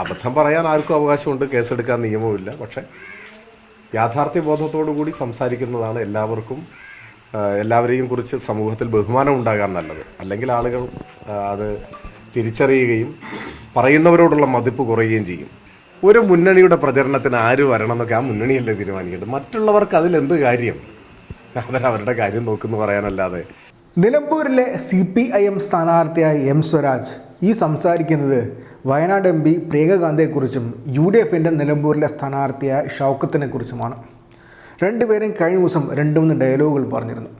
അബദ്ധം പറയാൻ ആർക്കും അവകാശമുണ്ട് കേസെടുക്കാൻ നിയമവുമില്ല. പക്ഷെ യാഥാർത്ഥ്യ ബോധത്തോടു കൂടി സംസാരിക്കുന്നതാണ് എല്ലാവർക്കും എല്ലാവരെയും കുറിച്ച് സമൂഹത്തിൽ ബഹുമാനം ഉണ്ടാകാൻ നല്ലത്. അല്ലെങ്കിൽ ആളുകൾ അത് തിരിച്ചറിയുകയും പറയുന്നവരോടുള്ള മതിപ്പ് കുറയുകയും ചെയ്യും. ഒരു മുന്നണിയുടെ പ്രചരണത്തിന് ആര് വരണം എന്നൊക്കെ ആ മുന്നണിയല്ലേ തീരുമാനിക്കേണ്ടത്? മറ്റുള്ളവർക്ക് അതിലെന്ത് കാര്യം? അവരവരുടെ കാര്യം നോക്കുന്നു പറയാനല്ലാതെ. നിലമ്പൂരിലെ സി പി ഐ എം സ്ഥാനാർത്ഥിയായ എം സ്വരാജ് ഈ സംസാരിക്കുന്നത് വയനാട് എം പി പ്രിയകാന്തയെക്കുറിച്ചും യു ഡി എഫിന്റെ നിലമ്പൂരിലെ സ്ഥാനാർത്ഥിയായ ഷൗക്കത്തിനെക്കുറിച്ചുമാണ്. രണ്ടുപേരും കഴിഞ്ഞ ദിവസം രണ്ട് മൂന്ന് ഡയലോഗുകൾ പറഞ്ഞിരുന്നു.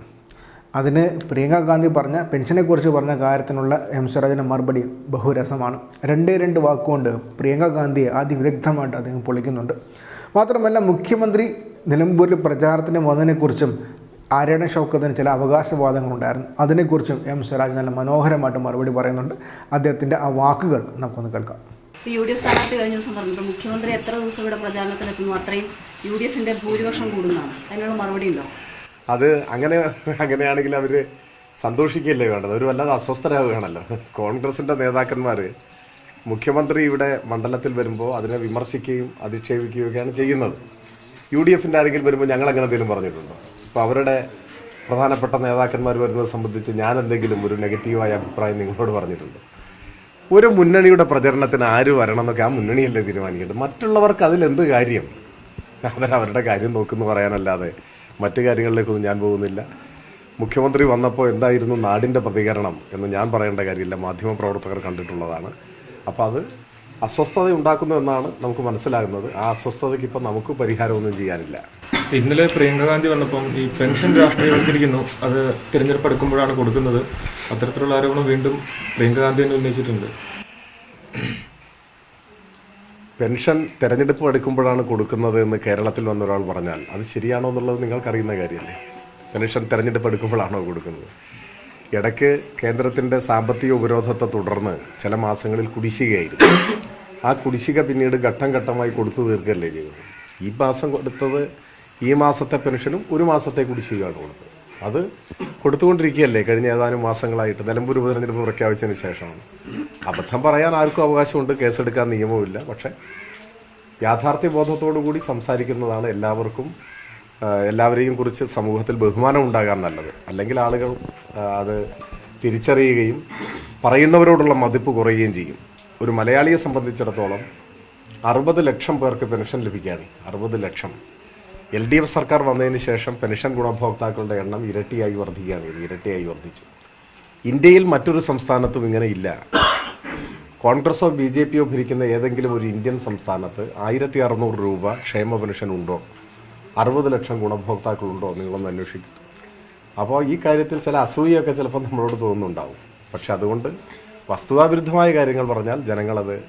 അതിന് പ്രിയങ്ക ഗാന്ധി പറഞ്ഞ പെൻഷനെക്കുറിച്ച് പറഞ്ഞ കാര്യത്തിനുള്ള എം സ്വരാജിന്റെ മറുപടി ബഹുരസമാണ്. രണ്ടേ രണ്ട് വാക്കുകൊണ്ട് പ്രിയങ്ക ഗാന്ധിയെ അതിവിദഗ്ധമായിട്ട് അദ്ദേഹം പൊളിക്കുന്നുണ്ട്. മാത്രമല്ല മുഖ്യമന്ത്രി നിലമ്പൂരിൽ പ്രചാരണത്തിന് വന്നതിനെക്കുറിച്ചും ആര്യാടൻ ഷൗക്കത്തിന് ചില അവകാശവാദങ്ങളുണ്ടായിരുന്നു. അതിനെക്കുറിച്ചും എം സ്വരാജ് നല്ല മനോഹരമായിട്ട് മറുപടി പറയുന്നുണ്ട്. അദ്ദേഹത്തിന്റെ ആ വാക്കുകൾ നമുക്കൊന്ന് കേൾക്കാം. ഇപ്പോൾ യു ഡി എഫ് സ്ഥാനാർത്ഥി കഴിഞ്ഞ ദിവസം പറഞ്ഞിട്ട് മുഖ്യമന്ത്രി എത്ര ദിവസം ഇവിടെ പ്രചാരണത്തിലെത്തുന്നു? അത്രയും യു ഡി എഫിന്റെ ഭൂരിപക്ഷം കൂടുന്നതാണ്. അതിനുള്ള മറുപടി ഉണ്ടോ? അത് അങ്ങനെ അങ്ങനെയാണെങ്കിൽ അവർ സന്തോഷിക്കുകയല്ലേ വേണ്ടത്? അവർ വല്ലാതെ അസ്വസ്ഥരാകുകയാണല്ലോ. കോൺഗ്രസിന്റെ നേതാക്കന്മാർ മുഖ്യമന്ത്രി ഇവിടെ മണ്ഡലത്തിൽ വരുമ്പോൾ അതിനെ വിമർശിക്കുകയും അധിക്ഷേപിക്കുകയൊക്കെയാണ് ചെയ്യുന്നത്. യു ഡി എഫിന്റെ ആരെങ്കിലും വരുമ്പോൾ ഞങ്ങൾ അങ്ങനെ എന്തെങ്കിലും പറഞ്ഞിട്ടുണ്ടോ? അപ്പോൾ അവരുടെ പ്രധാനപ്പെട്ട നേതാക്കന്മാർ വരുന്നത് സംബന്ധിച്ച് ഞാൻ എന്തെങ്കിലും ഒരു നെഗറ്റീവായ അഭിപ്രായം നിങ്ങളോട് പറഞ്ഞിട്ടുണ്ട്. ഒരു മുന്നണിയുടെ പ്രചരണത്തിന് ആര് വരണം എന്നൊക്കെ ആ മുന്നണിയല്ലേ തീരുമാനിക്കേണ്ടത്? മറ്റുള്ളവർക്ക് അതിലെന്ത് കാര്യം? അവരവരുടെ കാര്യം നോക്കുന്നു പറയാനല്ലാതെ മറ്റു കാര്യങ്ങളിലേക്കൊന്നും ഞാൻ പോകുന്നില്ല. മുഖ്യമന്ത്രി വന്നപ്പോൾ എന്തായിരുന്നു നാടിന്റെ പ്രതികരണം എന്ന് ഞാൻ പറയേണ്ട കാര്യമില്ല. മാധ്യമപ്രവർത്തകർ കണ്ടിട്ടുള്ളതാണ്. അപ്പോൾ അത് അസ്വസ്ഥത ഉണ്ടാക്കുന്നു എന്നാണ് നമുക്ക് മനസ്സിലാകുന്നത്. ആ അസ്വസ്ഥതയ്ക്ക് ഇപ്പം നമുക്ക് പരിഹാരമൊന്നും ചെയ്യാനില്ല. ഇന്നലെ പ്രിയങ്ക ഗാന്ധി വന്നപ്പം ഈ പെൻഷൻ രാഷ്ട്രീയവൽക്കരിക്കുന്നു. അത് തിരഞ്ഞെടുപ്പ് എടുക്കുമ്പോഴാണ് കൊടുക്കുന്നത്. അത്തരത്തിലുള്ള ആരോപണം വീണ്ടും പ്രിയങ്ക ഗാന്ധി തന്നെ ഉന്നയിച്ചിട്ടുണ്ട്. പെൻഷൻ തെരഞ്ഞെടുപ്പ് എടുക്കുമ്പോഴാണ് കൊടുക്കുന്നത് എന്ന് കേരളത്തിൽ വന്ന ഒരാൾ പറഞ്ഞാൽ അത് ശരിയാണോ എന്നുള്ളത് നിങ്ങൾക്കറിയുന്ന കാര്യമല്ലേ? പെൻഷൻ തെരഞ്ഞെടുപ്പ് എടുക്കുമ്പോഴാണോ കൊടുക്കുന്നത്? ഇടയ്ക്ക് കേന്ദ്രത്തിന്റെ സാമ്പത്തിക ഉപരോധത്തെ തുടർന്ന് ചില മാസങ്ങളിൽ കുടിശ്ശികയായിരുന്നു. ആ കുടിശ്ശിക പിന്നീട് ഘട്ടം ഘട്ടമായി കൊടുത്തു തീർക്കല്ലേ ചെയ്തത്? ഈ മാസം കൊടുത്തത് ഈ മാസത്തെ പെൻഷനും ഒരു മാസത്തെ കുടിശ്ശികയാണ് കൊടുത്തത് അത് കൊടുത്തുകൊണ്ടിരിക്കുകയല്ലേ? കഴിഞ്ഞ ഏതാനും മാസങ്ങളായിട്ട് നിലമ്പൂർ ഉപതെരഞ്ഞെടുപ്പ് പ്രഖ്യാപിച്ചതിന് ശേഷമാണ്. അബദ്ധം പറയാൻ ആർക്കും അവകാശമുണ്ട് കേസെടുക്കാൻ നിയമവുമില്ല. പക്ഷേ യാഥാർത്ഥ്യ ബോധത്തോടു കൂടി സംസാരിക്കുന്നതാണ് എല്ലാവർക്കും എല്ലാവരെയും കുറിച്ച് സമൂഹത്തിൽ ബഹുമാനം ഉണ്ടാകാൻ നല്ലത്. അല്ലെങ്കിൽ ആളുകൾ അത് തിരിച്ചറിയുകയും പറയുന്നവരോടുള്ള മതിപ്പ് കുറയുകയും ചെയ്യും. ഒരു മലയാളിയെ സംബന്ധിച്ചിടത്തോളം അറുപത് ലക്ഷം പേർക്ക് പെൻഷൻ ലഭിക്കുകയാണ്. അറുപത് ലക്ഷം. എൽ ഡി എഫ് സർക്കാർ വന്നതിന് ശേഷം പെൻഷൻ ഗുണഭോക്താക്കളുടെ എണ്ണം ഇരട്ടിയായി വർദ്ധിക്കുകയാണ്. ഇരട്ടിയായി വർദ്ധിച്ചു. ഇന്ത്യയിൽ മറ്റൊരു സംസ്ഥാനത്തും ഇങ്ങനെ ഇല്ല. കോൺഗ്രസോ ബി ജെ പിയോ ഭരിക്കുന്ന ഏതെങ്കിലും ഒരു ഇന്ത്യൻ സംസ്ഥാനത്ത് ആയിരത്തി അറുന്നൂറ് രൂപ ക്ഷേമ പെൻഷൻ ഉണ്ടോ? അറുപത് ലക്ഷം ഗുണഭോക്താക്കളുണ്ടോ നിങ്ങളൊന്ന് അന്വേഷിക്കും. അപ്പോൾ ഈ കാര്യത്തിൽ ചില അസൂയൊക്കെ ചിലപ്പോൾ നമ്മളോട് തോന്നുന്നുണ്ടാവും. പക്ഷെ അതുകൊണ്ട് വസ്തുതാവിരുദ്ധമായ കാര്യങ്ങൾ പറഞ്ഞാൽ ജനങ്ങളത്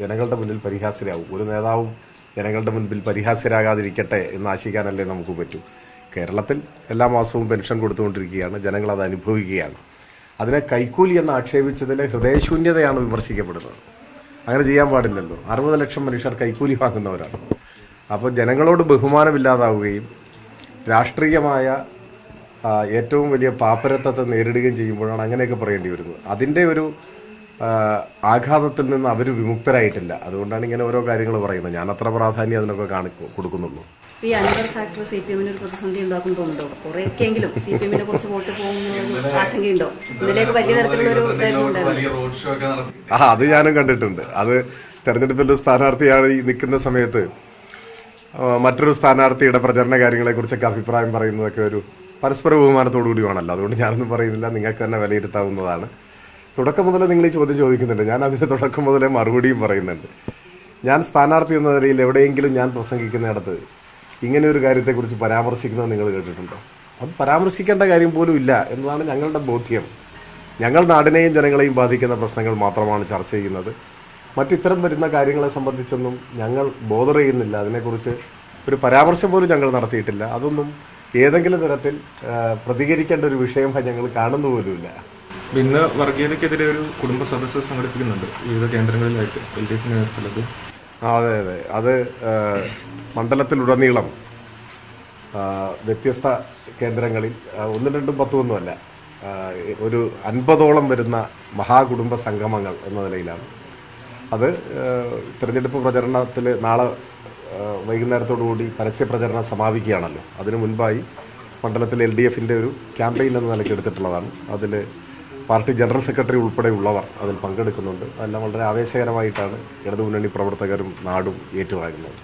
ജനങ്ങളുടെ മുന്നിൽ പരിഹാസ്യരാകും ഒരു നേതാവും ജനങ്ങളുടെ മുൻപിൽ പരിഹാസ്യരാകാതിരിക്കട്ടെ എന്ന് ആശിക്കാനല്ലേ നമുക്ക് പറ്റൂ. കേരളത്തിൽ എല്ലാ മാസവും പെൻഷൻ കൊടുത്തുകൊണ്ടിരിക്കുകയാണ്. ജനങ്ങൾ അത് അനുഭവിക്കുകയാണ്. അതിനെ കൈക്കൂലി എന്ന് ആക്ഷേപിച്ചതിലെ ഹൃദയശൂന്യതയാണ് വിമർശിക്കപ്പെടുന്നത്. അങ്ങനെ ചെയ്യാൻ പാടില്ലല്ലോ. അറുപത് ലക്ഷം മനുഷ്യർ കൈക്കൂലി വാങ്ങുന്നവരാണ്. അപ്പോൾ ജനങ്ങളോട് ബഹുമാനമില്ലാതാവുകയും രാഷ്ട്രീയമായ ഏറ്റവും വലിയ പാപ്പരത്വത്തെ നേരിടുകയും ചെയ്യുമ്പോഴാണ് അങ്ങനെയൊക്കെ പറയേണ്ടി വരുന്നത്. അതിന്റെ ഒരു ആഘാതത്തിൽ നിന്ന് അവർ വിമുക്തരായിട്ടില്ല. അതുകൊണ്ടാണ് ഇങ്ങനെ ഓരോ കാര്യങ്ങൾ പറയുന്നത്. ഞാൻ അത്ര പ്രാധാന്യം അതിനൊക്കെ കാണി കൊടുക്കുന്നുള്ളൂ. ഈ ഫാക്ടർ സി പി എമ്മിന് ഒരു പ്രതിസന്ധി ഉണ്ടാക്കും തോന്നുന്നുണ്ടോ? കുറെയൊക്കെയെങ്കിലും സി പി എമ്മിനെ കുറിച്ച് വോട്ട് പോകുന്ന ആശങ്കയുണ്ടോ? ഇതിലേക്ക് വലിയ തരത്തിലുള്ള ഒരു ആ അത് ഞാനും കണ്ടിട്ടുണ്ട്. അത് തെരഞ്ഞെടുപ്പിൽ ഒരു സ്ഥാനാർത്ഥിയാണ് ഈ നിൽക്കുന്ന സമയത്ത് മറ്റൊരു സ്ഥാനാർത്ഥിയുടെ പ്രചരണ കാര്യങ്ങളെക്കുറിച്ചൊക്കെ അഭിപ്രായം പറയുന്നതൊക്കെ ഒരു പരസ്പര ബഹുമാനത്തോടു കൂടി വേണമല്ലോ അതുകൊണ്ട് ഞാനൊന്നും പറയുന്നില്ല. നിങ്ങൾക്ക് തന്നെ വിലയിരുത്താവുന്നതാണ്. തുടക്കം മുതലേ നിങ്ങൾ ഈ ചോദ്യം ചോദിക്കുന്നുണ്ട്. ഞാൻ അതിന് തുടക്കം മുതലേ മറുപടിയും പറയുന്നുണ്ട്. ഞാൻ സ്ഥാനാർത്ഥി എന്ന നിലയിൽ എവിടെയെങ്കിലും ഞാൻ പ്രസംഗിക്കുന്നിടത്ത് ഇങ്ങനെ ഒരു കാര്യത്തെക്കുറിച്ച് പരാമർശിക്കുന്നത് നിങ്ങൾ കേട്ടിട്ടുണ്ടോ? അത് പരാമർശിക്കേണ്ട കാര്യം പോലും ഇല്ല എന്നതാണ് ഞങ്ങളുടെ ബോധ്യം. ഞങ്ങൾ നാടിനെയും ജനങ്ങളെയും ബാധിക്കുന്ന പ്രശ്നങ്ങൾ മാത്രമാണ് ചർച്ച ചെയ്യുന്നത്. മറ്റിത്തരം വരുന്ന കാര്യങ്ങളെ സംബന്ധിച്ചൊന്നും ഞങ്ങൾ ബോധർ ചെയ്യുന്നില്ല. അതിനെക്കുറിച്ച് ഒരു പരാമർശം പോലും ഞങ്ങൾ നടത്തിയിട്ടില്ല. അതൊന്നും ഏതെങ്കിലും തരത്തിൽ പ്രതികരിക്കേണ്ട ഒരു വിഷയമായി ഞങ്ങൾ കാണുന്നു പോലുമില്ല. ഇന്ന് വർഗീയതയ്ക്കെതിരെ ഒരു കുടുംബ സദസ്സ് സംഘടിപ്പിക്കുന്നുണ്ട്. വിവിധ കേന്ദ്രങ്ങളിലായിട്ട് എൽ ഡി എഫ് നേതൃത്വത്തിലത് അതെ അതെ. അത് മണ്ഡലത്തിലുടനീളം വ്യത്യസ്ത കേന്ദ്രങ്ങളിൽ ഒന്നും രണ്ടും പത്തുമൊന്നുമല്ല ഒന്നുമല്ല ഒരു അൻപതോളം വരുന്ന മഹാകുടുംബ സംഗമങ്ങൾ എന്ന നിലയിലാണ്. അത് തിരഞ്ഞെടുപ്പ് പ്രചരണത്തിൽ നാളെ വൈകുന്നേരത്തോടുകൂടി വൈകുന്നേരത്തോടു പരസ്യ പ്രചരണം സമാപിക്കുകയാണല്ലോ. അതിനു മുൻപായി മണ്ഡലത്തിൽ എൽ ഡി എഫിന്റെ ഒരു ക്യാമ്പയിൻ എന്ന നിലയ്ക്ക് എടുത്തിട്ടുള്ളതാണ്. അതിൽ പാർട്ടി ജനറൽ സെക്രട്ടറി ഉൾപ്പെടെയുള്ളവർ അതിൽ പങ്കെടുക്കുന്നുണ്ട്. അതെല്ലാം വളരെ ആവേശകരമായിട്ടാണ് ഇടതുമുന്നണി പ്രവർത്തകരും നാടും ഏറ്റുവാങ്ങുന്നത്.